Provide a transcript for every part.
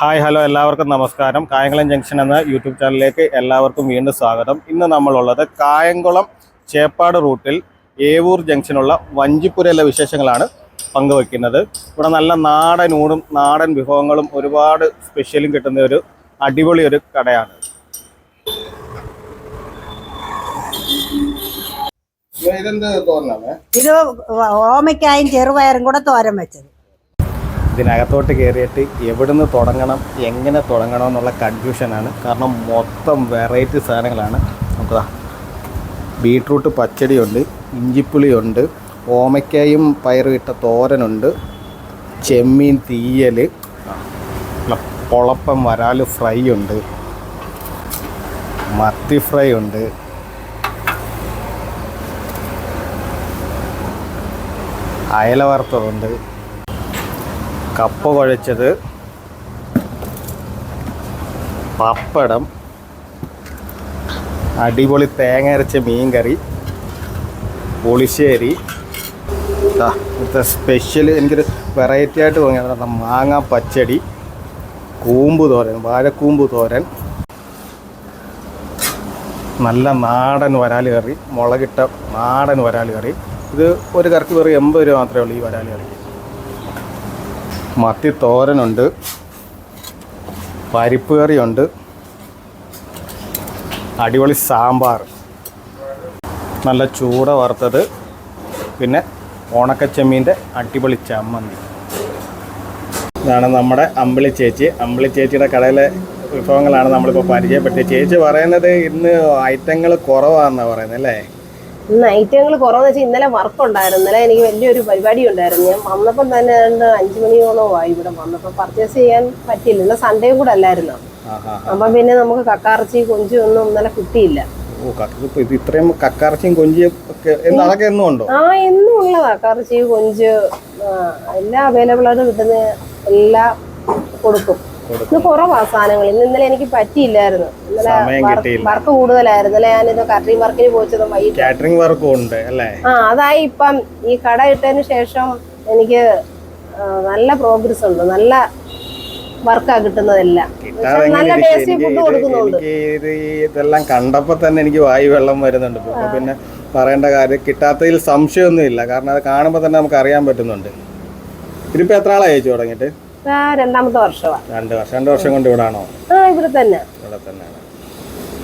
Hi hello എല്ലാവർക്കും നമസ്കാരം. Kayamkulam junction എന്ന യൂട്യൂബ് ചാനലിലേക്ക് എല്ലാവർക്കും വീണ്ടും സ്വാഗതം. ഇന്ന് നമ്മളുള്ളത് കായംകുളം ചേപ്പാട് റൂട്ടിൽ ഏവൂർ ജംഗ്ഷനുള്ള വഞ്ചിപ്പുരയിലെ വിശേഷങ്ങളാണ് പങ്കുവെക്കുന്നത് ഇവിടെ നല്ല നാടൻ ഊണും നാടൻ വിഭവങ്ങളും ഒരുപാട് സ്പെഷ്യലും കിട്ടുന്ന ഒരു അടിപൊളി ഒരു കടയാണ്. ഇത് ഓമയ്ക്കായും ചെറുപയറും കൂടെ തോരൻ വെച്ചത്. ഇതിനകത്തോട്ട് കയറിയിട്ട് എവിടുന്ന് തുടങ്ങണം എങ്ങനെ തുടങ്ങണം എന്നുള്ള കൺഫ്യൂഷനാണ് കാരണം മൊത്തം വെറൈറ്റി സാധനങ്ങളാണ്. നമുക്കതാ ബീട്രൂട്ട് പച്ചടിയുണ്ട് ഇഞ്ചിപ്പുളിയുണ്ട് ഓമയ്ക്കായും പയറും ഇട്ട തോരനുണ്ട് ചെമ്മീൻ തീയൽ പൊളപ്പം വരാൽ ഫ്രൈ ഉണ്ട് മത്തി ഫ്രൈ ഉണ്ട്. അയല വറുത്തതുണ്ട്. കപ്പ കുഴച്ചത്. പപ്പടം. അടിപൊളി തേങ്ങ അരച്ച മീൻ കറി പുളിശ്ശേരി ഇവിടുത്തെ സ്പെഷ്യൽ എനിക്കൊരു വെറൈറ്റി ആയിട്ട് തോന്നിയത് മാങ്ങ പച്ചടി കൂമ്പ് തോരൻ വാഴക്കൂമ്പ് തോരൻ. നല്ല നാടൻ വരാൽ കറി മുളകിട്ട നാടൻ വരാൽ കറി. ഇത് ഒരു കറിക്ക് വെറും എൺപത് രൂപ മാത്രമേ ഉള്ളൂ ഈ വരാൽ കറിക്ക്. മത്തി തോരനുണ്ട് പരിപ്പ് കറിയുണ്ട് അടിപൊളി സാമ്പാർ. നല്ല ചൂട വറുത്തത്. പിന്നെ ഉണക്കച്ചെമ്മീന്റെ അടിപൊളി ചമ്മന്തി. ഇതാണ് നമ്മുടെ അമ്പിളി ചേച്ചി. അമ്പിളി ചേച്ചിയുടെ കടയിലെ വിഭവങ്ങളാണ് നമ്മളിപ്പോൾ പരിചയപ്പെട്ടത്. ചേച്ചി പറയുന്നത് ഇന്ന് ഐറ്റങ്ങൾ കുറവാണെന്നാണ് പറയുന്നത് അല്ലേ? ഇന്ന് ഞങ്ങൾ കുറവെന്ന് വെച്ചാൽ ഇന്നലെ വർക്ക് ഉണ്ടായിരുന്നു ഇന്നലെ എനിക്ക് വലിയൊരു പരിപാടി ഉണ്ടായിരുന്നു ഞാൻ വന്നപ്പം തന്നെ രണ്ട് അഞ്ചു മണിയോളം ആയി ഇവിടെ വന്നപ്പോൾ പർച്ചേസ് ചെയ്യാൻ പറ്റിയില്ല. ഇന്ന് സൺഡേയും കൂടെ അല്ലായിരുന്നു? അപ്പം പിന്നെ നമുക്ക് കക്കാർച്ചി കൊഞ്ചും ഒന്നും ഇന്നലെ കിട്ടിയില്ല. ഇത്രയും കക്കറച്ചിയും കൊഞ്ചിയും ഒക്കെ എന്താ അതൊക്കെ എന്നും ഉണ്ടോ? ആ എന്നും ഉള്ളതാ. കക്കാറച്ചി കൊഞ്ച് എല്ലാം അവൈലബിൾ ആയിട്ട് കിട്ടുന്ന എല്ലാം കൊടുക്കും. ഇന്ന് കുറവാ സാധനങ്ങൾ. ഇന്ന് ഇന്നലെ എനിക്ക് പറ്റിയില്ലായിരുന്നു. ഇന്നലെ വർക്ക് കൂടുതലായിരുന്നു. ഇന്നലെ ഞാനിത് കാറ്ററിംഗ് വർക്കിന് പോയിച്ചത് വൈകിട്ട്. കാറ്ററിംഗ് വർക്കും ഉണ്ട് അല്ലേ? ആ അതായി ഇപ്പം ഈ കട ഇട്ടതിന് ശേഷം എനിക്ക് നല്ല പ്രോഗ്രസ് ഉണ്ട്. നല്ല വർക്കാ കിട്ടുന്നതെല്ലാം. നല്ല ടേസ്റ്റി ഫുഡ് കൊടുക്കുന്നുണ്ട്. ഇതെല്ലാം കണ്ടപ്പോ തന്നെ എനിക്ക് വായു വെള്ളം വരുന്നുണ്ട്. പിന്നെ പറയേണ്ട കാര്യം കിട്ടാത്തതിൽ സംശയമൊന്നുമില്ല. കാരണം അത് കാണുമ്പോൾ തന്നെ നമുക്ക് അറിയാൻ പറ്റുന്നുണ്ട്. ഇതിപ്പോ എത്ര ആളായി തുടങ്ങിയിട്ട്? രണ്ടാമത്തെ വർഷമാണ്. രണ്ട് വർഷം. രണ്ട് വർഷം കൊണ്ട് ഇവിടെ ആണോ ആ ഇവിടെ തന്നെ. ഇവിടെ തന്നെയാണ്.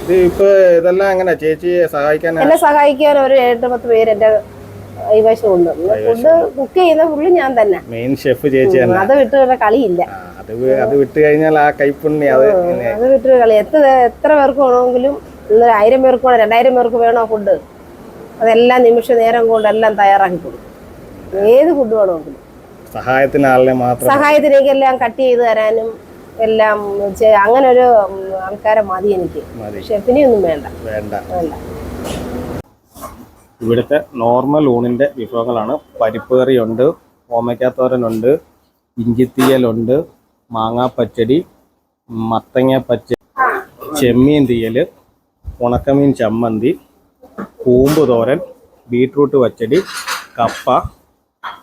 ഇത് ഇപ്പൊ ഇതെല്ലാം എങ്ങനെ? ചേച്ചിയെ സഹായിക്കാൻ എന്നെ സഹായിക്കാൻ ഒരു എട്ട് പത്ത് പേര് എന്റെ കൈവശമുണ്ട് ഫുഡ് കുക്ക് ചെയ്യുന്ന ഫുള്ള് ഞാൻ തന്നെ. മെയിൻ ഷെഫ് ചേച്ചി തന്നെ. അത് വിട്ട് കളിയില്ല. അത് അത് വിട്ട് കഴിഞ്ഞാൽ ആ കൈപ്പുണ്യ അത് അത് വിട്ട് കളി. എത്ര എത്ര പേർക്ക് വേണമെങ്കിലും ഇന്ന് ആയിരം പേർക്ക് വേണം രണ്ടായിരം പേർക്ക് വേണോ ഫുഡ് അതെല്ലാം നിമിഷ നേരം കൊണ്ട് എല്ലാം തയ്യാറാക്കി കൊടുക്കും. ഏത് ഫുഡ് വേണമെങ്കിലും. സഹായത്തിന് ആളിനെ മാത്രം സഹായത്തിലേക്ക് എല്ലാം കട്ട് ചെയ്ത് തരാനും എല്ലാം അങ്ങനെ ഒരു ആൾക്കാരെ മതി എനിക്ക്. ഷെഫിനെ ഒന്നും വേണ്ട. വേണ്ട. ഇവിടുത്തെ നോർമൽ ഊണിന്റെ വിഭവങ്ങളാണ്. പരിപ്പ് കറിയുണ്ട് ഓമയ്ക്കാത്തോരനുണ്ട് ഇഞ്ചിത്തീയലുണ്ട് മാങ്ങാ പച്ചടി മത്തങ്ങ പച്ചടി ചെമ്മീൻ തീയൽ ഉണക്കമീൻ ചമ്മന്തി കൂമ്പ് തോരൻ ബീട്രൂട്ട് പച്ചടി കപ്പ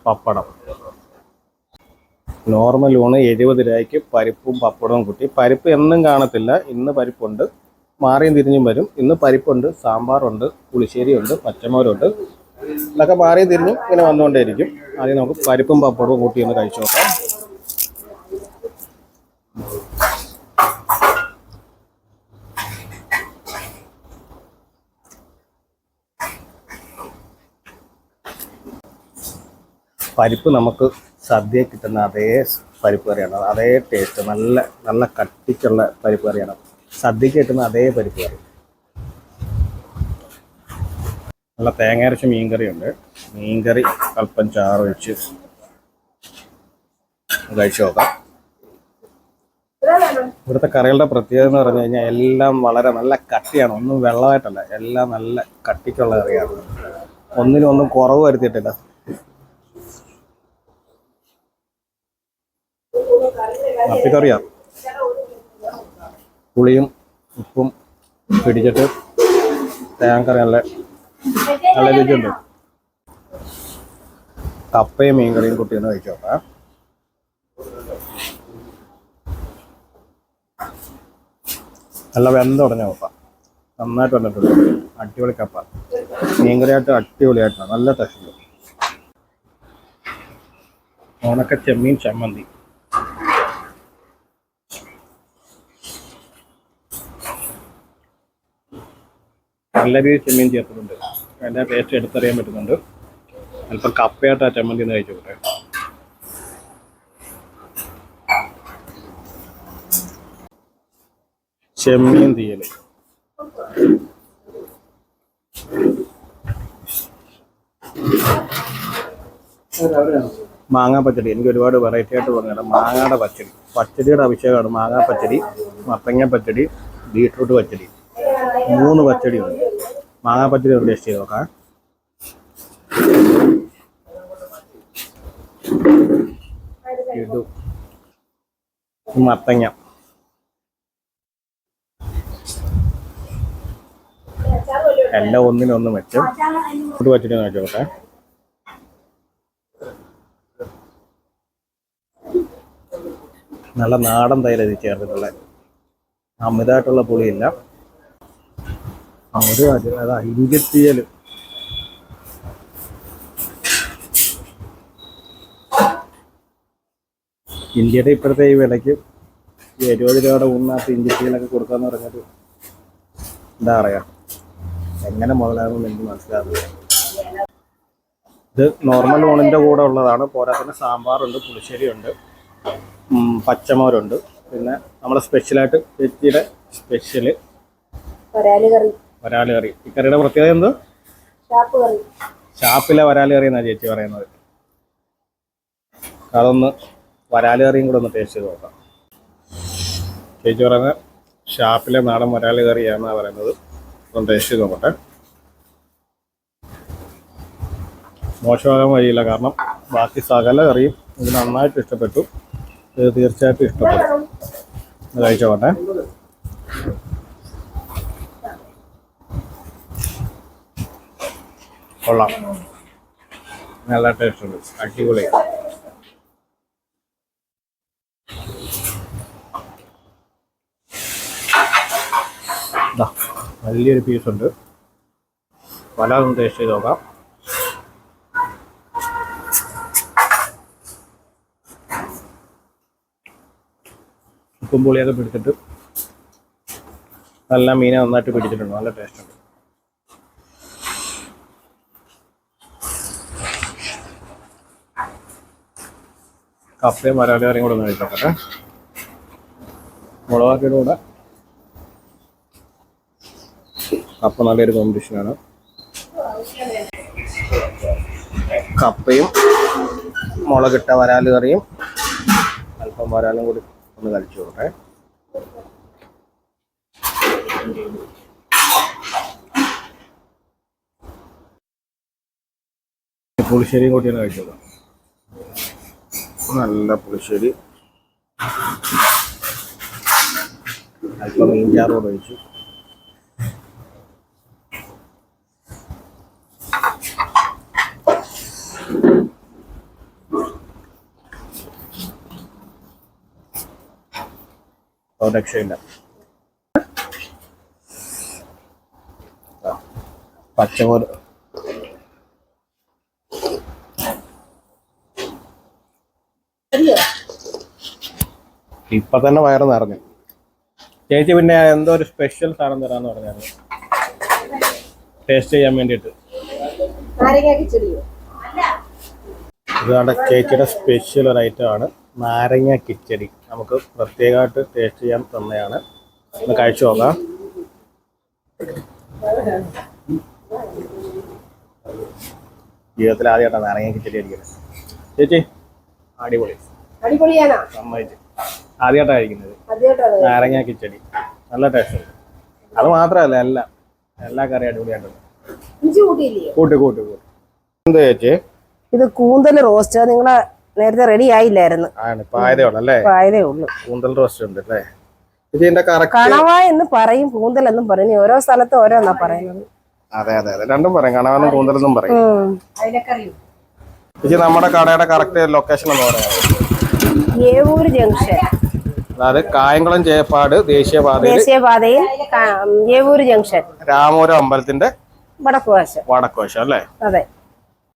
പപ്പടം. നോർമൽ ഊണ് എഴുപത് രൂപയ്ക്ക് പരിപ്പും പപ്പടവും കൂട്ടി. പരിപ്പ് എന്നും കാണത്തില്ല. ഇന്ന് പരിപ്പുണ്ട്. മാറിയും തിരിഞ്ഞും വരും. ഇന്ന് പരിപ്പുണ്ട് സാമ്പാറുണ്ട് പുളിശ്ശേരിയുണ്ട് പച്ചമോരുണ്ട് ഇതൊക്കെ മാറിയും തിരിഞ്ഞും ഇങ്ങനെ വന്നുകൊണ്ടേയിരിക്കും. ആദ്യം നമുക്ക് പരിപ്പും പപ്പടവും കൂട്ടി ഒന്ന് കഴിച്ചു നോക്കാം. പരിപ്പ് നമുക്ക് സദ്യ കിട്ടുന്ന അതേ പരിപ്പ് കറിയാണ്. അതേ ടേസ്റ്റ് നല്ല നല്ല കട്ടിക്കുള്ള പരിപ്പ് കറിയാണ്. സദ്യക്ക് കിട്ടുന്ന അതേ പരിപ്പ് കറി. നല്ല തേങ്ങ അരച്ച മീൻകറിയുണ്ട് മീൻകറി അല്പം ചാറ് വെച്ച് കഴിച്ചു നോക്കാം. ഇവിടുത്തെ കറികളുടെ പ്രത്യേകത എന്ന് പറഞ്ഞു കഴിഞ്ഞാൽ എല്ലാം വളരെ നല്ല കട്ടിയാണ്. ഒന്നും വെള്ളമായിട്ടല്ല എല്ലാം നല്ല കട്ടിക്കുള്ള കറിയാണ്. ഒന്നിനും ഒന്നും കുറവ് വരുത്തിയിട്ടില്ല. മത്തിക്കറിയാ പുളിയും ഉപ്പും പിടിച്ചിട്ട് തേങ്ങക്കറി നല്ല നല്ല രുചിയുണ്ട്. കപ്പയും മീൻകറിയും കുട്ടിയൊന്ന് കഴിച്ചോക്കാം നല്ല വെന്തുടഞ്ഞ കപ്പ. നന്നായിട്ട് വന്നിട്ടുണ്ട്. അടിപൊളി കപ്പ. മീൻകറിയായിട്ട് അടിപൊളിയായിട്ടാണ് നല്ല ടേസ്റ്റ് ഓണക്ക ചെമ്മീൻ ചമ്മന്തി. നല്ല രീതിയിൽ ചെമ്മീൻ ചേർത്തിട്ടുണ്ട്. അതിന്റെ ടേസ്റ്റ് എടുത്തറിയാൻ പറ്റുന്നുണ്ട്. അല്പം കപ്പയായിട്ട് ആ ചമ്മന്തി ഒന്ന് കഴിച്ചോട്ടെ ചെമ്മീൻ തീയൽ. മാങ്ങാ പച്ചടി. എനിക്ക് ഒരുപാട് വെറൈറ്റി ആയിട്ട് പറഞ്ഞത് മാങ്ങയുടെ പച്ചടി. പച്ചടിയുടെ അഭിഷേകമാണ് മാങ്ങാ പച്ചടി മത്തങ്ങ പച്ചടി ബീട്രൂട്ട് പച്ചടി. മൂന്ന് പച്ചടി പച്ചടി ഒന്ന് ടേസ്റ്റ് ചെയ്ത് നോക്കാം. മത്തങ്ങ. എല്ലാം ഒന്നിനൊന്ന് വെച്ചും ഫുഡ് വെച്ചിട്ട് നോക്കി നോക്കിയോട്ടെ നല്ല നാടൻ തൈര ചേർത്തിട്ടുള്ള. അമിതമായിട്ടുള്ള പുളിയില്ല. ആ, ഒരു കാര്യം ഇന്ത്യയുടെ ഇപ്പോഴത്തെ ഈ വിലയ്ക്ക് ഈ എഴുപത് രൂപയുടെ ഊണിനകത്ത് ഇഞ്ചിത്തീയലൊക്കെ കൊടുക്കാന്ന് പറഞ്ഞത് എന്താ പറയാ? എങ്ങനെ മുതലാകുമെന്ന് എനിക്ക് മനസ്സിലാകുന്നില്ല ഇത് നോർമൽ ഊണിന്റെ കൂടെ ഉള്ളതാണ്. പോരാത്തന്നെ സാമ്പാറുണ്ട് പുളിശ്ശേരിയുണ്ട് പച്ചമോരുണ്ട് പിന്നെ നമ്മുടെ സ്പെഷ്യലായിട്ട് ചേച്ചിയുടെ സ്പെഷ്യൽ കറി. വരാൽ കറി. ഈ കറിയുടെ പ്രത്യേകത എന്ത്? ഷാപ്പിലെ വരാൽ കറി എന്നാണ് ചേച്ചി പറയുന്നത്. അതൊന്ന് വരാൽ കറിയും കൂടെ ഒന്ന് ടേസ്റ്റ് ചെയ്ത് നോക്കാം. ചേച്ചി പറയുന്നത് ഷാപ്പിലെ നാടൻ വരാൽ കറിയാണെന്നാണ് പറയുന്നത്. ഒന്ന് ടേസ്റ്റ് ചെയ്ത് നോക്കട്ടെ. മോശമാകാൻ വഴിയില്ല. കാരണം ബാക്കി സകല കറിയും ഇത് നന്നായിട്ട് ഇഷ്ടപ്പെട്ടു. ഇത് തീർച്ചയായിട്ടും ഇഷ്ടപ്പെട്ടു. കഴിച്ചോട്ടെ. കൊള്ളാം. നല്ല ടേസ്റ്റ് ഉണ്ട്. അടിപൊളി വലിയൊരു പീസ് ഉണ്ട്. പല ഒന്ന് ടേസ്റ്റ് ചെയ്ത് നോക്കാം. ഉപ്പും പുളിയൊക്കെ പിടിച്ചിട്ട് നല്ല മീനെ നന്നായിട്ട് പിടിച്ചിട്ടുണ്ട്. നല്ല ടേസ്റ്റ് ഉണ്ട്. കപ്പയും മരാളി കറിയും കൂടെ ഒന്ന് കഴിച്ചോട്ടെ മുളകാക്കിയുടെ കപ്പ നല്ലൊരു കോമ്പറ്റീഷനാണ് കപ്പയും മുളകിട്ട വരാൽ കറിയും അല്പം വരാലും കൂടി ഒന്ന് കഴിച്ചു കൊടുക്കട്ടെ പുളിശ്ശേരിയും കൂട്ടിയാണ് കഴിച്ചോളൂ നല്ല പുളിശ്ശേരി. അല്പം ഇഞ്ചാറോട് ഒഴിച്ചു. രക്ഷയില്ല. ആ, ഇപ്പൊ തന്നെ വയറ് നിറഞ്ഞു. ചേച്ചി പിന്നെ എന്തോ ഒരു സ്പെഷ്യൽ സാധനം തരാന്ന് പറഞ്ഞായിരുന്നു. ടേസ്റ്റ് ചെയ്യാൻ വേണ്ടിയിട്ട്. ഇതാണ് ചേച്ചിയുടെ സ്പെഷ്യൽ ഒരു ഐറ്റം ആണ്. നാരങ്ങ കിച്ചടി. നമുക്ക് പ്രത്യേകമായിട്ട് ടേസ്റ്റ് ചെയ്യാൻ തന്നെയാണ്. ഒന്ന് കഴിച്ചു നോക്കാം. ജീവിതത്തിൽ ആദ്യമായിട്ടാണ് നാരങ്ങ കിച്ചടി അടിക്കുന്നത്. ചേച്ചി അടിപൊളി. അടിപൊളിയാണോ? സമ്മതിച്ച്. ആദ്യമായിട്ടാണ് കഴിക്കുന്നത്. നാരങ്ങ കിച്ചടി. നല്ല ടേസ്റ്റ് ഉണ്ട്. അത് മാത്രമല്ല എല്ലാം എല്ലാ കറി അടിപൊളിയായിട്ടുണ്ട്. കൂട്ടി കൂട്ടി കൂട്ടി. എന്താ ചേച്ചി? ഇത് കൂന്തൽ റോസ്റ്റ്. നിങ്ങളെ നേരത്തെ റെഡി ആയില്ലായിരുന്നു. ഇപ്പൊ ഉള്ളൂ കൂന്തൽ റോസ്റ്റ് ഉണ്ട് അല്ലേ? ഇതിന്റെ കറക്റ്റ് കണവ എന്ന് പറയും കൂന്തൽ എന്നും പറയും. ഓരോ സ്ഥലത്ത് ഓരോന്നാ പറയുന്നത്. അതെ അതെ അതെ. രണ്ടും പറയും. കണവനും കൂന്തലെന്നും പറയും. ചേച്ചി നമ്മുടെ കടയുടെ കറക്റ്റ് ലൊക്കേഷൻ എന്ന് പറയാം ഏവൂർ ജംഗ്ഷൻ അതായത് കായംകുളം ജയപ്പാട് ദേശീയപാതയിൽ ദേശീയപാതയിൽ കാ- ജംഗ്ഷൻ. രാമപുരം അമ്പലത്തിന്റെ വടക്കുവശം. വടക്കുവശം അല്ലേ? അതെ.